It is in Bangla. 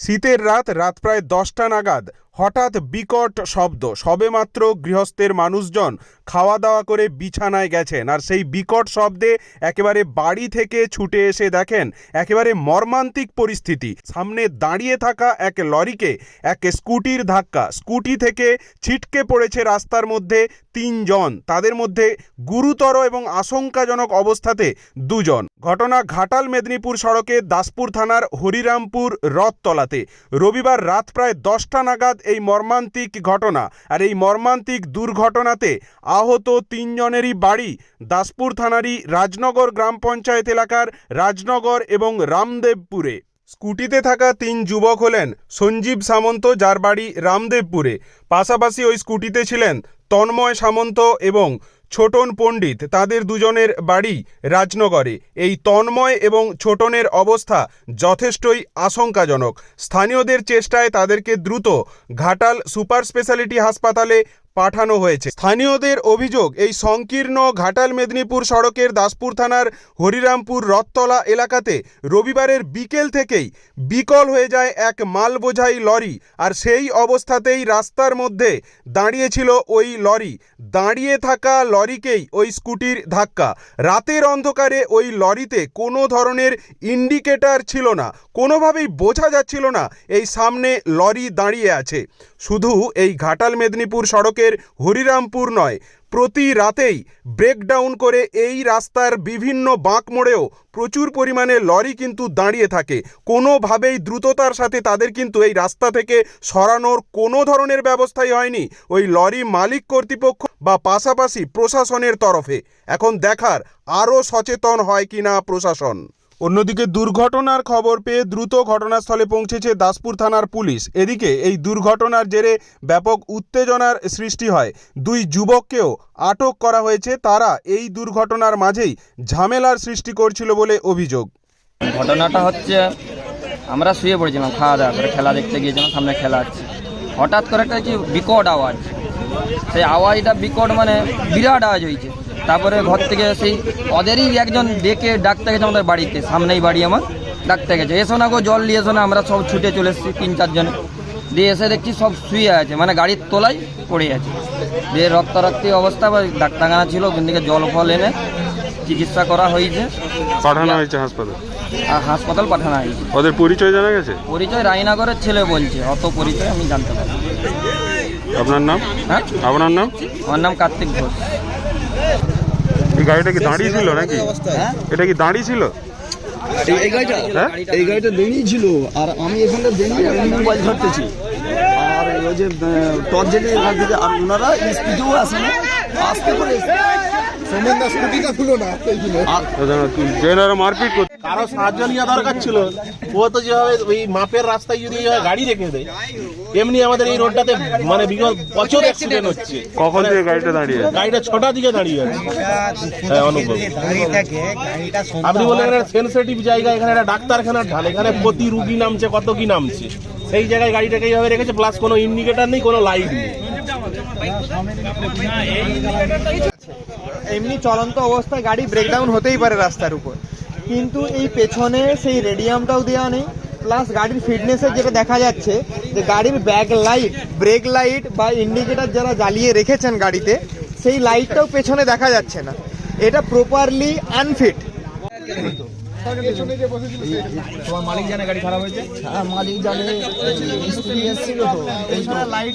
শীতের রাত রাত প্রায় দশটা নাগাদ হঠাৎ বিকট শব্দ সবেমাত্র গৃহস্থের মানুষজন খাওয়া দাওয়া করে বিছানায় গেছেন। আর সেই বিকট শব্দে একেবারে বাড়ি থেকে ছুটে এসে দেখেন, একেবারে মর্মান্তিক পরিস্থিতি। সামনে দাঁড়িয়ে থাকা এক লরিকে এক স্কুটির ধাক্কা, স্কুটি থেকে ছিটকে পড়েছে রাস্তার মধ্যে তিনজন। তাদের মধ্যে গুরুতর এবং আশঙ্কাজনক অবস্থাতে দুজন। ঘটনা ঘাটাল মেদিনীপুর সড়কে দাসপুর থানার হরিরামপুর রথতলাতে। রবিবার রাত প্রায় দশটা নাগাদ এই মর্মান্তিক ঘটনা। আর এই মর্মান্তিক দুর্ঘটনাতে আহত তিনজনেরই বাড়ি দাসপুর থানারই রাজনগর গ্রাম পঞ্চায়েত এলাকার রাজনগর এবং রামদেবপুরে। স্কুটিতে থাকা তিন যুবক হলেন সঞ্জীব সামন্ত, যার বাড়ি রামদেবপুরে। পাশাপাশি ওই স্কুটিতে ছিলেন তন্ময় সামন্ত এবং ছোটন পণ্ডিত, তাদের দুজনের বাড়ি রাজনগরে। এই তন্ময় এবং ছোটনের অবস্থা যথেষ্টই আশঙ্কাজনক। স্থানীয়দের চেষ্টায় তাদেরকে দ্রুত ঘাটাল সুপার স্পেশালিটি হাসপাতালে পাঠানো হয়েছে। স্থানীয়দের অভিযোগ, এই সংকীর্ণ ঘাটাল মেদিনীপুর সড়কের দাসপুর থানার হরিরামপুর রথতলা এলাকাতে রবিবারের বিকেল থেকেই বিকল হয়ে যায় এক মাল বোঝাই লরি আর সেই অবস্থাতেই রাস্তার মধ্যে দাঁড়িয়েছিল ওই লরি। দাঁড়িয়ে থাকা লরিকেই ওই স্কুটির ধাক্কা। রাতের অন্ধকারে ওই লরিতে কোনো ধরনের ইন্ডিকেটার ছিল না, কোনোভাবেই বোঝা যাচ্ছিল না এই সামনে লরি দাঁড়িয়ে আছে। শুধু এই ঘাটাল মেদিনীপুর সড়কের হরিরামপুর নয়, প্রতি রাতেই ব্রেকডাউন করে এই রাস্তার বিভিন্ন বাঁক মোড়েও প্রচুর পরিমাণে লরি কিন্তু দাঁড়িয়ে থাকে। কোনোভাবেই দ্রুততার সাথে তাদের কিন্তু এই রাস্তা থেকে সরানোর কোনো ধরনের ব্যবস্থাই হয়নি। ওই লরি মালিক কর্তৃপক্ষ বা পাশাপাশি প্রশাসনের তরফে। এখন দেখার আরও সচেতন হয় কিনা প্রশাসন। অন্যদিকে দুর্ঘটনার খবর পেয়ে দ্রুত ঘটনাস্থলে পৌঁছেছে দাসপুর থানার পুলিশ। এদিকে এই দুর্ঘটনার জেরে ব্যাপক উত্তেজনার সৃষ্টি হয়। দুই যুবককেও আটক করা হয়েছে। তারা এই দুর্ঘটনার মাঝেই ঝামেলার সৃষ্টি করছিল বলে অভিযোগ। ঘটনাটা হচ্ছে আমরা শুয়ে পড়েছিলাম খাওয়া দাওয়া করে খেলা দেখতে গিয়েছিলাম সামনে খেলা আছে। হঠাৎ করে একটা কি বিকট আওয়াজ। সেই আওয়াজটা বিকট মানে বিরাট আওয়াজ হয়েছে। তারপরে ঘর থেকে সেই ওদেরই একজন ডেকে ডাকতে গেছে আমাদের বাড়িতে। সামনেই বাড়ি আমার ডাকতে গেছে। এসো না গো জল নিয়ে এসো না আমরা সব ছুটে চলে এসেছি তিন চারজনে। দিয়ে এসে দেখছি সব শুয়ে আছে মানে গাড়ির তলায় পড়ে আছে। দিয়ে রক্তারক্তি অবস্থা বা ডাক্তারখানা ছিল ওখান থেকে জল ফল এনে চিকিৎসা করা হয়েছে। পাঠানো হয়েছে হাসপাতাল? আর হাসপাতাল পাঠানো হয়েছে। ওদের পরিচয় জানা গেছে? পরিচয় রায়নগরের ছেলে বলছে অত পরিচয় আমি জানতে পারি আপনার নাম? হ্যাঁ? আপনার নাম? আমার নাম কার্তিক ঘোষ। এই গাড়িটা কি দাঁড়িয়ে ছিল নাকি? হ্যাঁ? এটা কি দাঁড়িয়ে ছিল? এই গাড়িটা হ্যাঁ? এই গাড়িটা দাঁড়িয়ে ছিল আর আমি এখানটা আমি মোবাইল ধরতেছি। আর ওই যে টর্চ এখান থেকে আর ওনারা স্পিডেও আসে না। আসতে করে জেনারা মারপিট কারও সাহায্য নেওয়া দরকার ছিল। ও তো যেভাবে ওই মাপের রাস্তায় যদি গাড়ি রেখে দেয় এমনি আমাদের এই রোডটাতে মানে বিগত বছর অ্যাক্সিডেন্ট হচ্ছে। কখন থেকে গাড়িটা দাঁড়িয়ে গাড়িটা ছটার দিকে দাঁড়িয়ে আছে। হ্যাঁ অনুভব আপনি বললেন সেন্সিটিভ জায়গা এখানে একটা ডাক্তারখানার ঢাল এখানে প্রতি রুগী নামছে কত কি নামছে। সেই জায়গায় গাড়িটাকে এইভাবে রেখেছে প্লাস কোনো ইন্ডিকেটার নেই কোনো লাইট নেই। এমনি চলন্ত অবস্থায় গাড়ি ব্রেকডাউন হতেই পারে রাস্তার উপর। কিন্তু এই পেছনে সেই রেডিয়ামটাও দেওয়া নেই প্লাস গাড়ির ফিটনেসের যেটা দেখা যাচ্ছে যে গাড়ির ব্যাক লাইট ব্রেক লাইট বা ইন্ডিকেটার যারা জ্বালিয়ে রেখেছেন গাড়িতে সেই লাইটটাও পেছনে দেখা যাচ্ছে না। এটা প্রপারলি আনফিট তোমার মালিক জানে গাড়ি খারাপ হয়েছে? হ্যাঁ মালিক জানে মিস্ত্রি এসেছিল তো এই লাইট